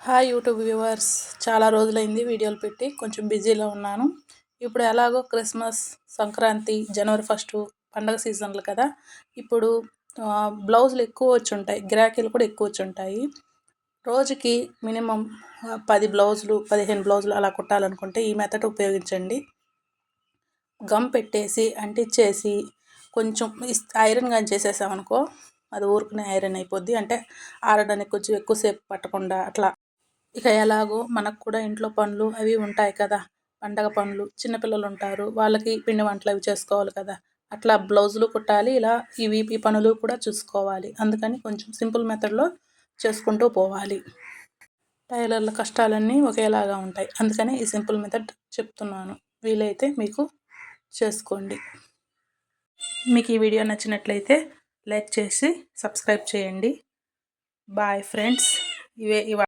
Hi YouTube viewers. చాలా రోజులైంది వీడియోలు పెట్టి కొంచెం బిజీలో ఉన్నాను. ఇప్పుడు ఎలాగో క్రిస్మస్ సంక్రాంతి జనవరి ఫస్ట్ పండగ సీజన్లు కదా. ఇప్పుడు బ్లౌజులు ఎక్కువ వచ్చి ఉంటాయి గిరాకీలు కూడా ఎక్కువ వచ్చి ఉంటాయి రోజుకి మినిమం పది బ్లౌజులు పదిహేను బ్లౌజులు అలా కుట్టాలనుకుంటే ఈ మెథడ్ ఉపయోగించండి. గమ్ పెట్టేసి అంటించేసి కొంచెం ఐరన్ కానీ చేసేసామనుకో అది ఊరుకునే ఐరన్ అయిపోద్ది. అంటే ఆరడానికి కొంచెం ఎక్కువసేపు పట్టకుండా అట్లా ఇక ఎలాగో మనకు కూడా ఇంట్లో పనులు అవి ఉంటాయి కదా. పండగ పనులు చిన్నపిల్లలు ఉంటారు వాళ్ళకి పిండి వంటలు అవి చేసుకోవాలి కదా. అట్లా బ్లౌజులు కుట్టాలి ఇలా ఇవి ఈ పనులు కూడా చూసుకోవాలి. అందుకని కొంచెం సింపుల్ మెథడ్లో చేసుకుంటూ పోవాలి. టైలర్ల కష్టాలన్నీ ఒకేలాగా ఉంటాయి. అందుకనే ఈ సింపుల్ మెథడ్ చెప్తున్నాను. వీలైతే మీకు చేసుకోండి. మీకు ఈ వీడియో నచ్చినట్లయితే లైక్ చేసి సబ్స్క్రైబ్ చేయండి. Bye friends. ఇవే ఇవ